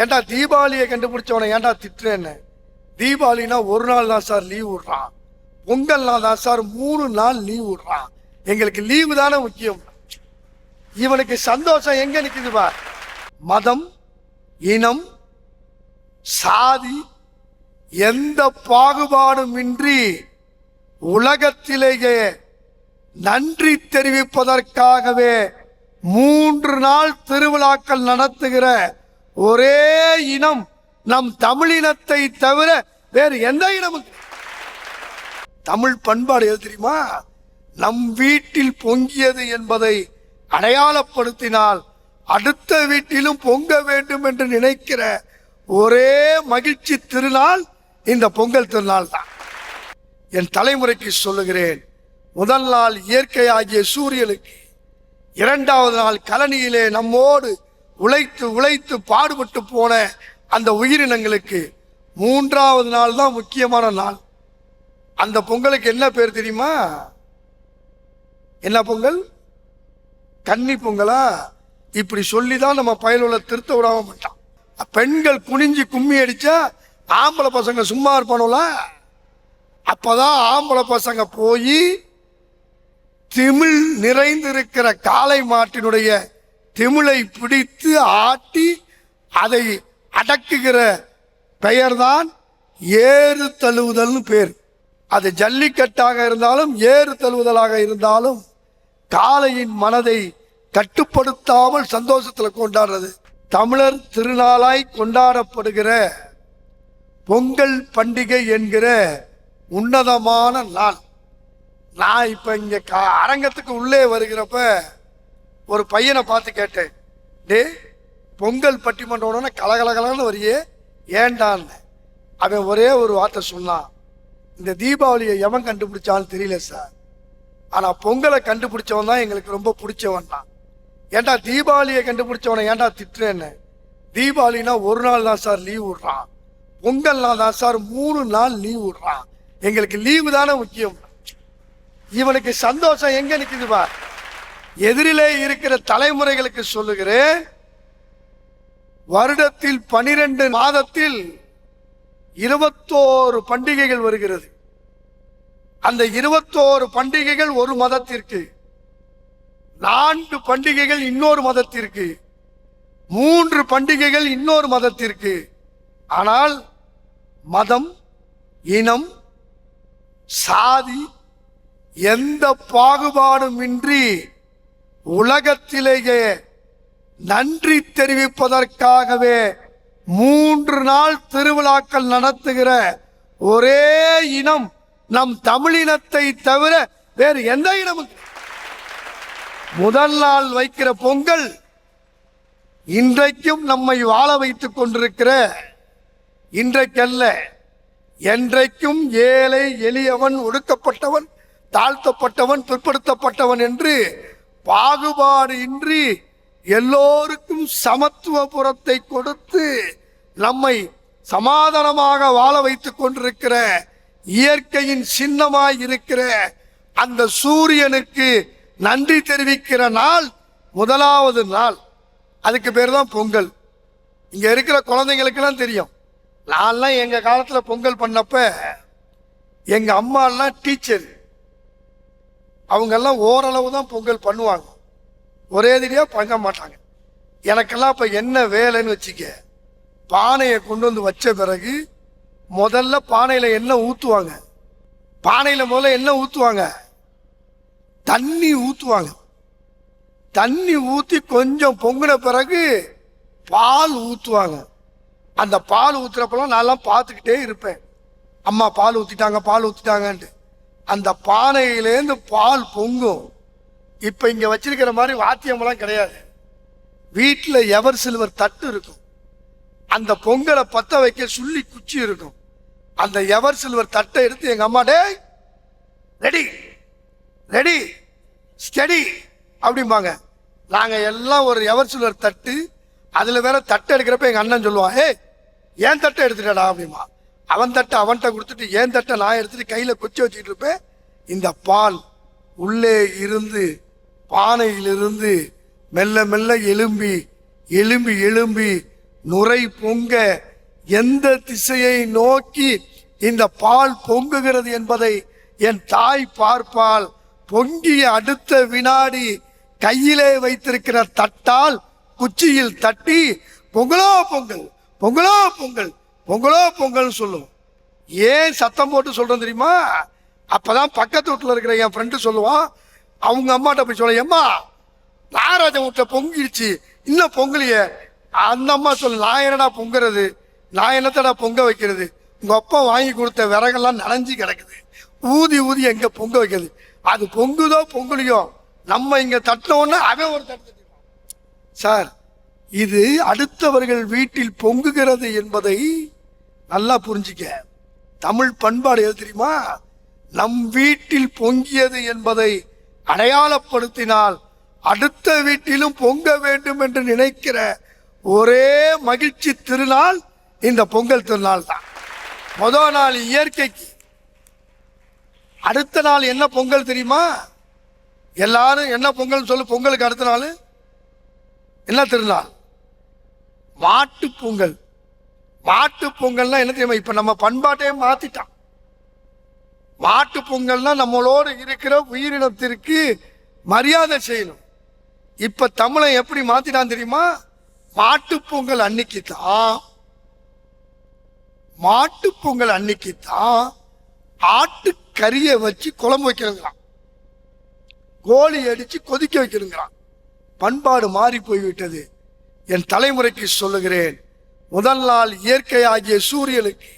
ஏன்டா தீபாவளியை கண்டுபிடிச்சவனை ஏன்டா திட்டுறேன்னு? தீபாவளினா ஒரு நாள் தான் சார் லீவ் விடுறான். பொங்கல்னா தான் சார் மூணு நாள் லீவ் விடுறான். எங்களுக்கு லீவு தானே முக்கியம். இவனுக்கு சந்தோஷம் எங்க நிக்குது பார்? மதம் இனம் சாதி எந்த பாகுபாடும் இன்றி உலகத்திலேயே நன்றி தெரிவிப்பதற்காகவே மூன்று நாள் திருவிழாக்கள் நடத்துகிற ஒரே இனம் நம் தமிழினத்தை தவிர வேறு எந்த இனமும் தமிழ் பண்பாடு எது தெரியுமா? நம் வீட்டில் பொங்கியது என்பதை அடையாளப்படுத்தினால் அடுத்த வீட்டிலும் பொங்க வேண்டும் என்று நினைக்கிற ஒரே மகிழ்ச்சி திருநாள் இந்த பொங்கல் திருநாள் தான் என் தலைமுறைக்கு சொல்லுகிறேன் முதல் நாள் இயற்கையாகிய சூரியனுக்கு இரண்டாவது நாள் கலனியிலே நம்மோடு உழைத்து உழைத்து பாடுபட்டு போன அந்த உயிரினங்களுக்கு மூன்றாவது நாள் தான் முக்கியமான நாள். அந்த பொங்கலுக்கு என்ன பேர் தெரியுமா? என்ன பொங்கல்? கன்னி பொங்கலா? இப்படி சொல்லி தான் நம்ம பயலுள்ள திருத்த விடாம மாட்டான் பெண்கள் குனிஞ்சு கும்மி அடிச்சா ஆம்பளை பசங்க சும்மா இருப்பானுல? அப்பதான் ஆம்பளை பசங்க போய் திமிழ் நிறைந்திருக்கிற காளை மாட்டினுடைய திமிழை பிடித்து ஆட்டி அதை அடக்குகிற பெயர்தான் ஏறு தழுவுதல்னு பேர். அது ஜல்லிக்கட்டாக இருந்தாலும் ஏறு தழுவுதலாக இருந்தாலும் காளையின் மனதை கட்டுப்படுத்தாமல் சந்தோஷத்தில் கொண்டாடுறது. தமிழர் திருநாளாய் கொண்டாடப்படுகிற பொங்கல் பண்டிகை என்கிற உன்னதமான நாள். நான் இப்போ இங்கே க அரங்கத்துக்கு உள்ளே வருகிறப்ப ஒரு பையனை பார்த்து கேட்டேன். டே பொங்கல் பட்டிமன்றம்னா கலகலகலன்னு வரியே ஏண்டான்னு. அவன் ஒரே ஒரு வார்த்தை சொன்னான். இந்த தீபாவளியை எவன் கண்டுபிடிச்சான்னு தெரியல சார். ஆனால் பொங்கலை கண்டுபிடிச்சவன் தான் எங்களுக்கு ரொம்ப பிடிச்சவன் தான். ஏன்டா தீபாவளியை கண்டுபிடிச்சவனை ஏன்டா திட்டுறேன்னு? தீபாவளினா ஒரு நாள் தான் சார் லீவ் விடுறான். பொங்கல்னா தான் சார் மூணு நாள் லீவ் விடுறான். எங்களுக்கு லீவு தானே முக்கியம். இவனுக்கு சந்தோஷம் எங்கே நிக்குது எதிரிலே இருக்கிற தலைமுறைகளுக்கு சொல்லுகிறேன் வருடத்தில் பனிரெண்டு மாதத்தில் இருபத்தோரு பண்டிகைகள் வருகிறது. அந்த இருபத்தோரு பண்டிகைகள் ஒரு மதத்திற்கு நான்கு பண்டிகைகள் இன்னொரு மதத்திற்கு மூன்று பண்டிகைகள் இன்னொரு மதத்திற்கு. ஆனால் மதம் இனம் சாதி எந்த பாகுபாடும் இன்றி உலகத்திலேயே நன்றி தெரிவிப்பதற்காகவே மூன்று நாள் திருவிழாக்கள் நடத்துகிற ஒரே இனம் நம் தமிழினத்தை தவிர வேறு எந்த இனமும் முதல் நாள் வைக்கிற பொங்கல் இன்றைக்கும் நம்மை வாழ வைத்துக் கொண்டிருக்கிற இன்றைக்கல்ல என்றைக்கும் ஏழை எளியவன் ஒடுக்கப்பட்டவன் தாழ்த்தப்பட்டவன் பிற்படுத்தப்பட்டவன் என்று பாகுபாடு இன்றி எல்லோருக்கும் சமத்துவபுரத்தை கொடுத்து நம்மை சமாதானமாக வாழ வைத்துக் கொண்டிருக்கிற இயற்கையின் சின்னமாய் இருக்கிற அந்த சூரியனுக்கு நன்றி தெரிவிக்கிற நாள் முதலாவது நாள். அதுக்கு பேர் தான் பொங்கல். இங்க இருக்கிற குழந்தைங்களுக்கெல்லாம் தெரியும். நான்லாம் எங்க காலத்துல பொங்கல் பண்ணப்ப எங்க அம்மாலாம் டீச்சர். அவங்கெல்லாம் ஓரளவு தான் பொங்கல் பண்ணுவாங்க. ஒரே திடியா பண்ண மாட்டாங்க. எனக்கெல்லாம் இப்போ என்ன வேலைன்னு வச்சுக்க பானையை கொண்டு வந்து வச்ச பிறகு முதல்ல பானையில் என்ன ஊற்றுவாங்க பானையில் முதல்ல என்ன ஊற்றுவாங்க தண்ணி ஊற்றுவாங்க தண்ணி ஊற்றி கொஞ்சம் பொங்கின பிறகு பால் ஊற்றுவாங்க அந்த பால் ஊற்றுறப்பெல்லாம் நான்லாம் பார்த்துக்கிட்டே இருப்பேன். அம்மா பால் ஊற்றிட்டாங்க பால் ஊற்றிட்டாங்கன்ட்டு அந்த பானையிலேருந்து பால் பொங்கும். இப்போ இங்கே வச்சிருக்கிற மாதிரி வாத்தியமெல்லாம் கிடையாது. வீட்டில் எவர் சில்வர் தட்டு இருக்கும். அந்த பொங்கலை பற்ற வைக்க சுள்ளி குச்சி இருக்கும். அந்த எவர் சில்வர் தட்டை எடுத்து எங்கள் அம்மா ரெடி ரெடி ஸ்டடி அப்படிம்பாங்க. நாங்கள் எல்லாம் ஒரு எவர் சில்வர் தட்டு அதில் வேற தட்டை எடுக்கிறப்ப எங்கள் அண்ணன் சொல்லுவான் ஏ ஏன் தட்டை எடுத்துட்டடா? அப்படிமா அவன் தட்டை அவன்கிட்ட கொடுத்துட்டு ஏன் தட்டை நான் எடுத்துட்டு கையில் கொச்சி வச்சுக்கிட்டு இருப்பேன்? இந்த பால் உள்ளே இருந்து பானையிலிருந்து மெல்ல மெல்ல எலும்பி எலும்பி எலும்பி நுரை பொங்க எந்த திசையை நோக்கி இந்த பால் பொங்குகிறது என்பதை என் தாய் பார்ப்பால் பொங்கிய அடுத்த வினாடி கையிலே வைத்திருக்கிற தட்டால் குச்சியில் தட்டி பொங்கலோ பொங்கல் பொங்கலோ பொங்கல் பொங்கலோ பொங்கல்னு சொல்லும் ஏன் சத்தம் போட்டு சொல்கிறோம் தெரியுமா? அப்போதான் பக்கத்து வீட்டில் இருக்கிற என் ஃப்ரெண்டு சொல்லுவான். அவங்க அம்மாட்ட போய் சொல்ல எம்மா நாராஜன் வீட்டுல பொங்கிடுச்சு இன்னும் பொங்கலையே. அந்த அம்மா சொல்லு நான் என்னடா பொங்குறது? நான் என்னத்தடா பொங்க வைக்கிறது? உங்கள் அப்பா வாங்கி கொடுத்த விறகெல்லாம் நனைஞ்சு கிடக்குது. ஊதி ஊதி எங்கே பொங்க வைக்கிறது? அது பொங்குதோ பொங்கலையோ? நம்ம இங்கே தட்டினோன்னா அவன் ஒரு தட்டு சார் இது அடுத்தவர்கள் வீட்டில் பொங்குகிறது என்பதை நல்லா புரிஞ்சுக்க. தமிழ் பண்பாடு எது தெரியுமா? நம் வீட்டில் பொங்கியது என்பதை அடையாளப்படுத்தினால் அடுத்த வீட்டிலும் பொங்க வேண்டும் என்று நினைக்கிற ஒரே மகிழ்ச்சி திருநாள் இந்த பொங்கல் திருநாள் தான். முதல் நாள் இயற்கைக்கு. அடுத்த நாள் என்ன பொங்கல் தெரியுமா? எல்லாரும் என்ன பொங்கல் சொல்லு பொங்கலுக்கு அடுத்த நாள்? என்ன திருநாள்? மாட்டு பொங்கல். மாட்டு பொங்கல்னா என்ன தெரியுமா? இப்ப நம்ம பண்பாட்டையே மாத்திட்டான். மாட்டு பொங்கல்னா நம்மளோடு இருக்கிற உயிரினத்திற்கு மரியாதை செய்யணும். இப்ப தமிழை எப்படி மாத்திட்டான் தெரியுமா? மாட்டு பொங்கல் அன்னைக்கு தான். மாட்டு பொங்கல் அன்னைக்கு தான் ஆட்டு கறியை வச்சு குழம்பு வைக்கிறதுங்கிறான். கோழி அடிச்சு கொதிக்க வைக்கிறதுங்கிறான். பண்பாடு மாறி போய்விட்டது. என் தலைமுறைக்கு சொல்லுகிறேன். முதல் நாள் இயற்கையாகிய சூரியனுக்கு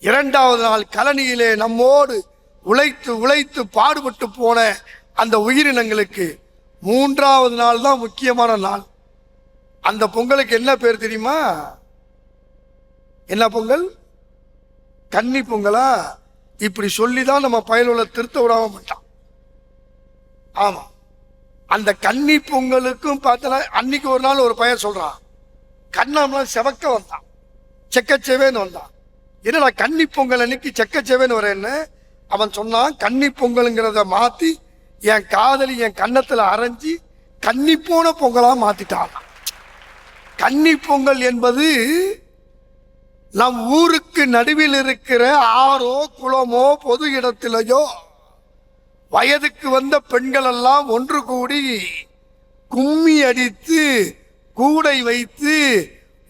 இரண்டாவது நாள் கலனியிலே நம்மோடு உழைத்து உழைத்து பாடுபட்டு போன அந்த உயிரினங்களுக்கு மூன்றாவது நாள் தான் முக்கியமான நாள். அந்த பொங்கலுக்கு என்ன பேர் தெரியுமா? என்ன பொங்கல்? கன்னி பொங்கலா? இப்படி சொல்லி தான் நம்ம பயனுள்ள திருத்த விடாம மாட்டான் ஆமா. அந்த கன்னி பொங்கலுக்கும் பார்த்தனா அன்னைக்கு ஒரு நாள் ஒரு பையன் சொல்றான். கண்ணம்லாம் செவக்க வந்தான். செக்கச்சேவேன்னு வந்தான். என்னடா கன்னி பொங்கல் அன்னைக்கு செக்கச்சேவேன்னு வரேன்னு? அவன் சொன்னான் கன்னி பொங்கலுங்கிறத மாத்தி என் காதலி என் கன்னத்துல அரைஞ்சி கன்னி போன பொங்கலா மாத்திட்டான். கன்னி பொங்கல் என்பது நம் ஊருக்கு நடுவில் இருக்கிற ஆறோ குளமோ பொது இடத்திலேயோ வயதுக்கு வந்த பெண்கள் எல்லாம் ஒன்று கூடி கும்மி அடித்து கூடை வைத்து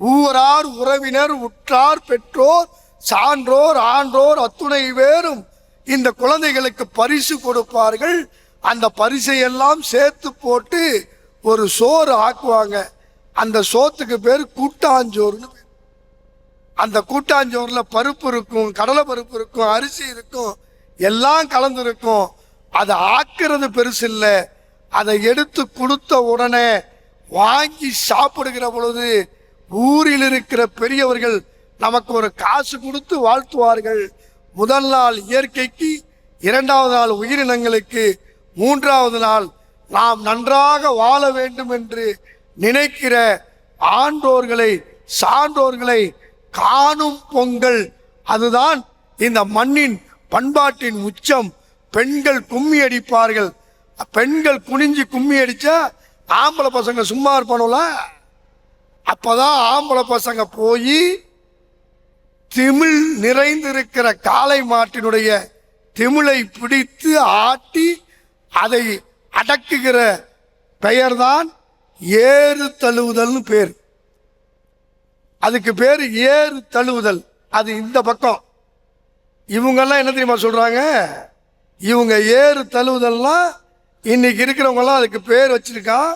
ஊரார் உறவினர் உற்றார் பெற்றோர் சான்றோர் ஆன்றோர் அத்துணை பேரும் இந்த குழந்தைகளுக்கு பரிசு கொடுப்பார்கள். அந்த பரிசை எல்லாம் சேர்த்து போட்டு ஒரு சோறு ஆக்குவாங்க. அந்த சோத்துக்கு பேர் கூட்டாஞ்சோறுன்னு அந்த கூட்டாஞ்சோறில் பருப்பு இருக்கும் கடலை பருப்பு இருக்கும் அரிசி இருக்கும் எல்லாம் கலந்துருக்கும் அதை ஆக்குறது பெருசு இல்லை அதை எடுத்து கொடுத்த உடனே வாங்கி சாப்பிடுகிற பொழுது ஊரில் இருக்கிற பெரியவர்கள் நமக்கு ஒரு காசு கொடுத்து வாழ்த்துவார்கள். முதல் நாள் இயற்கைக்கு இரண்டாவது நாள் உயிரினங்களுக்கு மூன்றாவது நாள் நாம் நன்றாக வாழ வேண்டும் என்று நினைக்கிற ஆண்டோர்களை சான்றோர்களை காணும் பொங்கல். அதுதான் இந்த மண்ணின் பண்பாட்டின் உச்சம். பெண்கள் கும்மி அடிப்பார்கள். பெண்கள் குனிஞ்சு கும்மி அடிச்சா ஆம்பளை பசங்க சும்மா இருப்பானுல? அப்போதான் ஆம்பளை பசங்க போய் திமிழ் நிறைந்திருக்கிற காளை மாட்டினுடைய திமிழை பிடித்து ஆட்டி அதை அடக்குகிற பெயர்தான் ஏறு தழுவுதல்னு பேர். அதுக்கு பேர் ஏறு தழுவுதல். அது இந்த பக்கம். இவங்கெல்லாம் என்ன தெரியுமா சொல்கிறாங்க இவங்க ஏறு தழுவுதல்லாம் இன்னைக்கு இருக்கிறவங்கெல்லாம் அதுக்கு பேர் வச்சிருக்கான்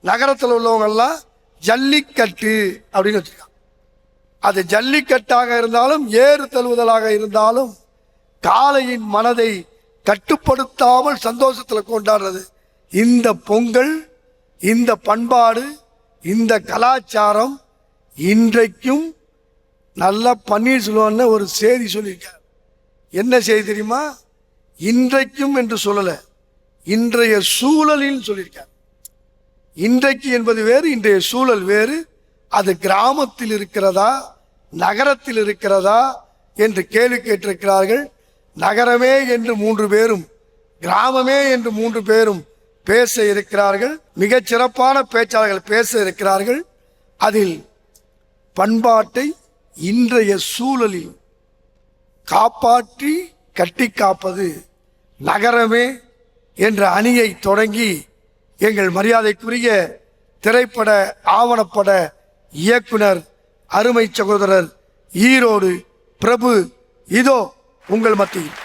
நகரத்தில் உள்ளவங்கெல்லாம் ஜல்லிக்கட்டு அப்படின்னு வச்சிருக்கான் அது ஜல்லிக்கட்டாக இருந்தாலும் ஏறு தழுவுதலாக இருந்தாலும் காளையின் மனதை கட்டுப்படுத்தாமல் சந்தோஷத்தில் கொண்டாடுறது. இந்த பொங்கல் இந்த பண்பாடு இந்த கலாச்சாரம் இன்றைக்கும் நல்லா பன்னீர்செல்வம்னு ஒரு செய்தி சொல்லியிருக்கார். என்ன செய்தி தெரியுமா? இன்றைக்கும் என்று சொல்லலை. இன்றைய சூழலில் சொல்லியிருக்கார். இன்றைக்கு என்பது வேறு இன்றைய சூழல் வேறு. அது கிராமத்தில் இருக்கிறதா நகரத்தில் இருக்கிறதா என்று கேள்வி கேட்டிருக்கிறார்கள். நகரமே என்று மூன்று பேரும் கிராமமே என்று மூன்று பேரும் பேச இருக்கிறார்கள். மிகச் சிறப்பான பேச்சாளர்கள் பேச இருக்கிறார்கள். அதில் பண்பாட்டை இன்றைய சூழலில் காப்பாற்றி கட்டி காப்பது நகரமே என்ற அணியை தொடங்கி எங்கள் மரியாதைக்குரிய திரைப்பட ஆவணப்பட இயக்குனர் அருமை சகோதரர் ஈரோடு பிரபு இதோ உங்கள் மத்தியில்.